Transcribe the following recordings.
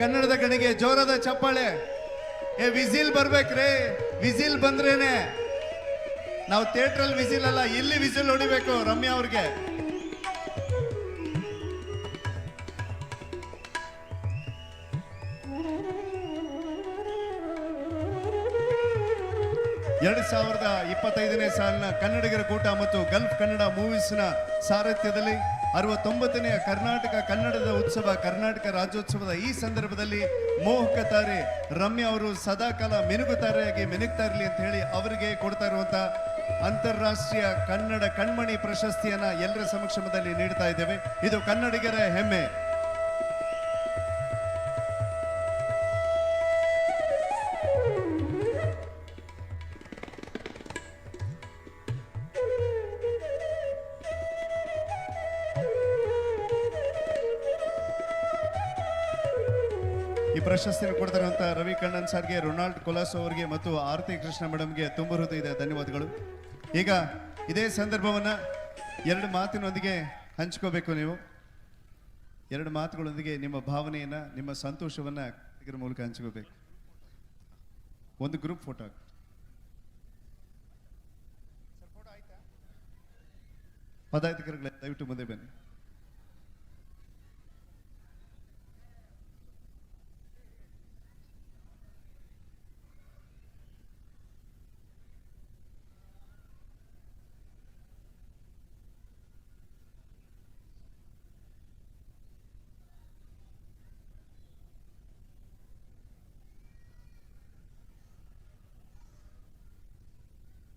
ಕನ್ನಡದ ಗಣಿಗೆ ಜೋರದ ಚಪ್ಪಾಳೆ. ಏ, ವಿಸಿಲ್ ಬರ್ಬೇಕ್ರಿ ವಿಸಿಲ್ ಬಂದ್ರೇನೆ. ನಾವು ಥಿಯೇಟ್ರಲ್ಲಿ ವಿಸಿಲ್ ಅಲ್ಲ, ಇಲ್ಲಿ ವಿಸಿಲ್ ಹೊಡಿಬೇಕು ರಮ್ಯಾ ಅವ್ರಿಗೆ. ಎರಡ್ ಸಾವಿರದ ಇಪ್ಪತ್ತೈದನೇ ಸಾಲಿನ ಕನ್ನಡಿಗರ ಕೂಟ ಮತ್ತು ಗಲ್ಫ್ ಕನ್ನಡ ಮೂವೀಸ್ನ ಸಾರಥ್ಯದಲ್ಲಿ ಅರವತ್ತೊಂಬತ್ತನೆಯ ಕರ್ನಾಟಕ ಕನ್ನಡದ ಉತ್ಸವ, ಕರ್ನಾಟಕ ರಾಜ್ಯೋತ್ಸವದ ಈ ಸಂದರ್ಭದಲ್ಲಿ ಮೋಹಕ ತಾರೆ ರಮ್ಯ ಅವರು ಸದಾಕಾಲ ಮಿನುಗುತಾರೆಯಾಗಿ ಮಿನುಗ್ತಾ ಇರಲಿ ಅಂತ ಹೇಳಿ ಅವರಿಗೆ ಕೊಡ್ತಾ ಇರುವಂತ ಅಂತಾರಾಷ್ಟ್ರೀಯ ಕನ್ನಡ ಕಣ್ಮಣಿ ಪ್ರಶಸ್ತಿಯನ್ನ ಎಲ್ಲರ ಸಮಕ್ಷಮದಲ್ಲಿ ನೀಡ್ತಾ ಇದ್ದೇವೆ. ಇದು ಕನ್ನಡಿಗರ ಹೆಮ್ಮೆ. ಪ್ರಶಸ್ತಿಯನ್ನು ಕೊಡ್ತಿರುವಂತ ರವಿ ಕಣ್ಣನ್ ಸರ್ಗೆ, ರೊನಾಲ್ಡ್ ಕೊಲಾಸೋ ಅವರಿಗೆ ಮತ್ತು ಆರತಿ ಕೃಷ್ಣ ಮೇಡಮ್ಗೆ ತುಂಬ ಹೃದಯದ ಧನ್ಯವಾದಗಳು. ಈಗ ಇದೇ ಸಂದರ್ಭವನ್ನ ಎರಡು ಮಾತಿನೊಂದಿಗೆ ಹಂಚ್ಕೋಬೇಕು ನೀವು. ಎರಡು ಮಾತುಗಳೊಂದಿಗೆ ನಿಮ್ಮ ಭಾವನೆಯನ್ನ, ನಿಮ್ಮ ಸಂತೋಷವನ್ನ ಇದರ ಮೂಲಕ ಹಂಚ್ಕೋಬೇಕು. ಒಂದು ಗ್ರೂಪ್ ಫೋಟೋ ಪದಾಧಿಕಾರಿಗಳೇ, ದಯವಿಟ್ಟು ಮುಂದೆ ಬನ್ನಿ.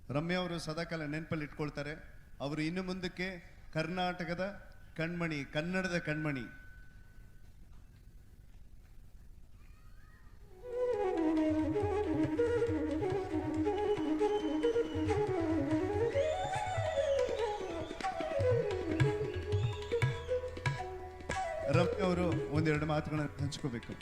ರಮ್ಯಾ ಅವರು ಸದಾಕಾಲ ನೆನಪಲ್ಲಿ ಇಟ್ಕೊಳ್ತಾರೆ. ಅವರು ಇನ್ನು ಮುಂದಕ್ಕೆ ಕರ್ನಾಟಕದ ಕಣ್ಮಣಿ, ಕನ್ನಡದ ಕಣ್ಮಣಿ. ರಮ್ಯ ಅವರು ಒಂದೆರಡು ಮಾತುಗಳನ್ನು ಹಂಚ್ಕೋಬೇಕು.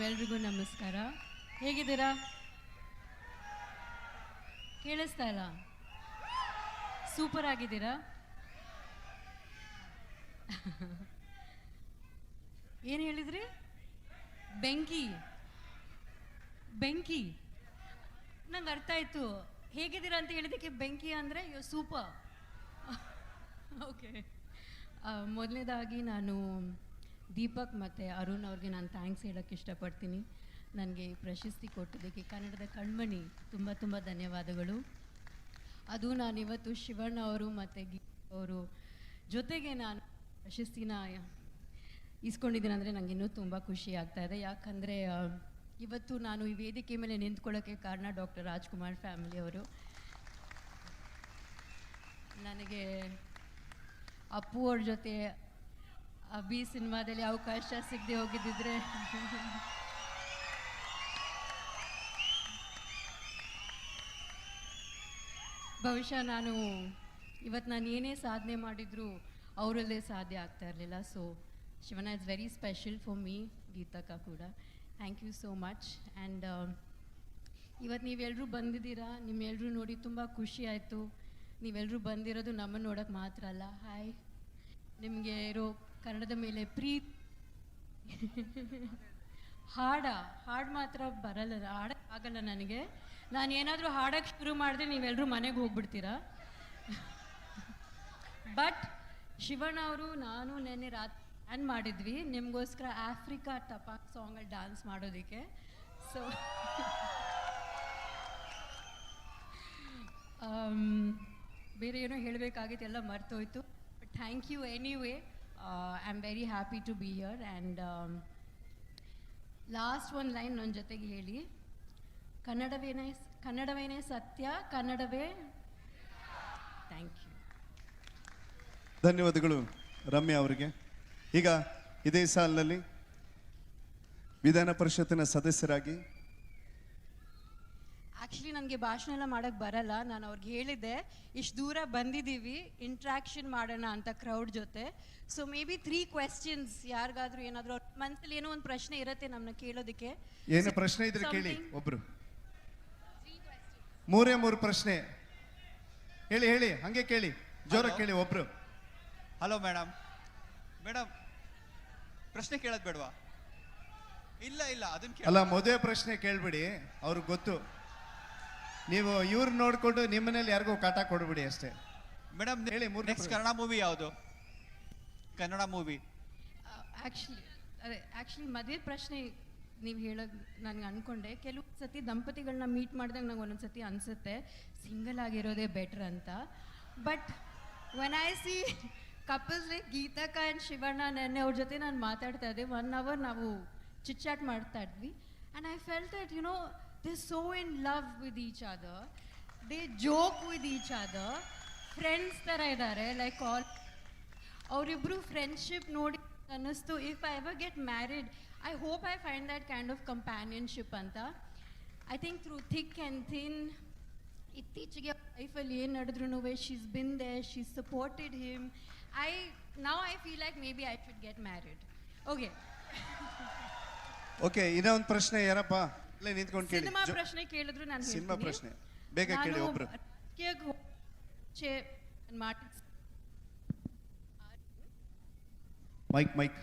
ನಿಮ್ಮೆಲ್ರಿಗೂ ನಮಸ್ಕಾರ. ಹೇಗಿದ್ದೀರಾ? ಕೇಳಿಸ್ತಾ ಇಲ್ಲ. ಸೂಪರ್ ಆಗಿದ್ದೀರಾ ಏನು ಹೇಳಿದ್ರಿ? ಬೆಂಕಿ. ಬೆಂಕಿ. ನಂಗೆ ಅರ್ಥ ಆಯಿತು. ಹೇಗಿದ್ದೀರಾ ಅಂತ ಹೇಳಿದ್ದಕ್ಕೆ ಬೆಂಕಿ ಅಂದರೆ ಯೋ ಸೂಪರ್. ಓಕೆ. ಮೊದಲನೇದಾಗಿ ನಾನು ದೀಪಕ್ ಮತ್ತು ಅರುಣ್ ಅವ್ರಿಗೆ ನಾನು ಥ್ಯಾಂಕ್ಸ್ ಹೇಳೋಕ್ಕೆ ಇಷ್ಟಪಡ್ತೀನಿ. ನನಗೆ ಪ್ರಶಸ್ತಿ ಕೊಟ್ಟಿದ್ದಕ್ಕೆ ಕನ್ನಡದ ಕಣ್ಮಣಿ ತುಂಬ ತುಂಬ ಧನ್ಯವಾದಗಳು. ಅದು ನಾನಿವತ್ತು ಶಿವಣ್ಣ ಅವರು ಮತ್ತು ಗೀ ಅವರು ಜೊತೆಗೆ ನಾನು ಪ್ರಶಸ್ತಿನ ಇಸ್ಕೊಂಡಿದ್ದೀನಿ ಅಂದರೆ ನನಗೆ ಇನ್ನೂ ತುಂಬ ಖುಷಿ ಆಗ್ತಾ ಇದೆ. ಯಾಕಂದರೆ ಇವತ್ತು ನಾನು ಈ ವೇದಿಕೆ ಮೇಲೆ ನಿಂತ್ಕೊಳ್ಳೋಕ್ಕೆ ಕಾರಣ ಡಾಕ್ಟರ್ ರಾಜ್ಕುಮಾರ್ ಫ್ಯಾಮಿಲಿಯವರು ನನಗೆ ಅಪ್ಪು ಅವ್ರ ಜೊತೆ ಅಭಿ ಸಿನಿಮಾದಲ್ಲಿ ಅವಕಾಶ ಸಿಗದೆ ಹೋಗಿದ್ದಿದ್ರೆ. ಬಹುಶಃ ನಾನು ಇವತ್ತು ನಾನು ಏನೇ ಸಾಧನೆ ಮಾಡಿದರೂ ಅವರಲ್ಲೇ ಸಾಧ್ಯ ಆಗ್ತಾ ಇರಲಿಲ್ಲ. So Shivana is very special for me ಗೀತಕ್ಕ ಕೂಡ. Thank you so much and ಇವತ್ತು ನೀವೆಲ್ಲರೂ ಬಂದಿದ್ದೀರಾ? ನಿಮ್ಮೆಲ್ಲರೂ ನೋಡಿ ತುಂಬ ಖುಷಿ ಆಯಿತು. ನೀವೆಲ್ಲರೂ ಬಂದಿರೋದು ನಮ್ಮನ್ನು ನೋಡೋಕ್ಕೆ ಮಾತ್ರ ಅಲ್ಲ. ಹಾಯ್ ನಿಮಗೆ ಇರೋ ಕನ್ನಡದ ಮೇಲೆ ಪ್ರೀತಿ. ಹಾಡ, ಹಾಡು ಮಾತ್ರ ಬರಲ್ಲ, ಹಾಡ ಆಗಲ್ಲ ನನಗೆ. ನಾನು ಏನಾದರೂ ಹಾಡಕ್ಕೆ ಶುರು ಮಾಡಿದ್ರೆ ನೀವೆಲ್ಲರೂ ಮನೆಗೆ ಹೋಗ್ಬಿಡ್ತೀರಾ? ಬಟ್ ಶಿವಣ್ಣ ಅವರು, ನಾನು ನೆನ್ನೆ ರಾತ್ರಿ ಪ್ಲ್ಯಾನ್ ಮಾಡಿದ್ವಿ. ನಿಮಗೋಸ್ಕರ ಆಫ್ರಿಕಾ ಟಪಾಕ್ ಸಾಂಗಲ್ಲಿ ಡ್ಯಾನ್ಸ್ ಮಾಡೋದಕ್ಕೆ. ಸೊ ಬೇರೆ ಏನೋ ಹೇಳಬೇಕಾಗಿತ್ತು, ಎಲ್ಲ ಮರ್ತೋಯ್ತು. But thank you anyway I very happy to be here and last ಒಂದು ಲೈನ್ ನನ್ನ ಜೊತೆಗೆ ಹೇಳಿ. ಕನ್ನಡವೇನೇ ಕನ್ನಡವೇನೇ ಸತ್ಯ, ಕನ್ನಡವೇ ಥ್ಯಾಂಕ್ ಯು ಧನ್ಯವಾದಗಳು ರಮ್ಯಾ ಅವರಿಗೆ. ಈಗ ಇದೇ ಸಾಲಿನಲ್ಲಿ ವಿಧಾನ ಪರಿಷತ್ತಿನ ಸದಸ್ಯರಾಗಿ ಆ್ಯಕ್ಚುಲಿ ನನಗೆ ಭಾಷಣ ಎಲ್ಲ ಮಾಡೋಕ್ಕೆ ಬರಲ್ಲ. ನಾನು ಅವ್ರಿಗೆ ಹೇಳಿದ್ದೆ ಇಷ್ಟು ದೂರ ಬಂದಿದ್ದೀವಿ ಇಂಟ್ರಾಕ್ಷನ್ ಮಾಡೋಣ ಅಂತ ಕ್ರೌಡ್ ಜೊತೆ. So maybe three questions ಯಾರಿಗಾದ್ರೂ ಏನಾದರೂ ಮನಸ್ಸಲ್ಲಿ ಏನೋ ಒಂದು ಪ್ರಶ್ನೆ ಇರುತ್ತೆ ನಮ್ಮನ್ನ ಕೇಳೋದಕ್ಕೆ. ಏನು ಪ್ರಶ್ನೆ ಇದ್ರೆ ಕೇಳಿ. ಒಬ್ರು. ಮೂರೇ ಮೂರು ಪ್ರಶ್ನೆ. ಹೇಳಿ ಹೇಳಿ ಹಂಗೆ ಕೇಳಿ. ಜೋರ ಕೇಳಿ ಒಬ್ರು. ಹಲೋ ಮೇಡಮ್ ಮೇಡಮ್ ಪ್ರಶ್ನೆ ಕೇಳೋದು ಬೇಡವಾ? ಇಲ್ಲ ಇಲ್ಲ ಅದನ್ನ ಅಲ್ಲ ಮದುವೆ ಪ್ರಶ್ನೆ ಕೇಳ್ಬಿಡಿ ಅವ್ರಿಗೆ ಗೊತ್ತು. ನೀವು ಇವ್ರು ನೋಡ್ಕೊಂಡು ನಿಮ್ಮನೇಲಿ ಯಾರಿಗೂ ಕಾಟ ಕೊಡ್ಬಿಡಿ ಅಷ್ಟೇ. ಮೇಡಮ್ ಹೇಳಿ, ಮೂರು ನೆಕ್ಸ್ಟ್ ಕನ್ನಡ ಮೂವಿ ಯಾವುದು? ಕನ್ನಡ ಮೂವಿ ಆ್ಯಕ್ಚುಲಿ ಅದೇ ಆ್ಯಕ್ಚುಲಿ ಮದುವೆ ಪ್ರಶ್ನೆ ನೀವು ಹೇಳೋದು ನನಗೆ ಅಂದ್ಕೊಂಡೆ ಕೆಲವು ಸತಿ ದಂಪತಿಗಳನ್ನ ಮೀಟ್ ಮಾಡಿದಾಗ ನಂಗೆ ಒಂದೊಂದು ಸತಿ ಅನಿಸುತ್ತೆ. ಸಿಂಗಲ್ ಆಗಿರೋದೇ ಬೆಟ್ರ್ ಅಂತ. But when I see couples like Geethakka and Shivanna ನೆನ್ನೆ ಅವ್ರ ಜೊತೆ ನಾನು ಮಾತಾಡ್ತಾ ಇದ್ದೆ ಒನ್ ಅವರ್ ನಾವು ಚಿಟ್ಚಾಟ್ ಮಾಡ್ತಾ ಇದ್ವಿ. And I felt that you know they so in love with each other. They joke with each other. Friends ಥರ ಇದ್ದಾರೆ ಲೈಕ್ ಆಲ್ ಅವರಿಬ್ರು ಫ್ರೆಂಡ್ಶಿಪ್ ನೋಡಿ ಅನ್ನಿಸ್ತು. If I ever get married I hope I find that kind of companionship ಅಂತ. I think through thick and thin ಇತ್ತೀಚೆಗೆ ಲೈಫಲ್ಲಿ ಏನು ನಡೆದ್ರು she's been there she supported him I ನಾವು I feel like maybe I should get married okay okay ಇನ್ನೊಂದು ಪ್ರಶ್ನೆ ಯಾರಪ್ಪ ಇಲ್ಲೇ ನಿಂತ್ಕೊಂಡು ಕೇಳಿ. ಸಿನಿಮಾ ಜೋ- ಪ್ರಶ್ನೆ ಕೇಳಿದ್ರು ನಾನು ಸಿನಿಮಾ ಹೇಳ್ತೀನಿ. ಪ್ರಶ್ನೆ. ಬೇಗ ಕೇಳಿ ನಾನು ಒಬ್ರು. ರಾಜಕೀಯಕ್ಕೆ ಹೋಗೋ ಮುಂಚೆ ಮಾತಾಡ್ಸ್ ಮೈಕ್ ಮೈಕ್.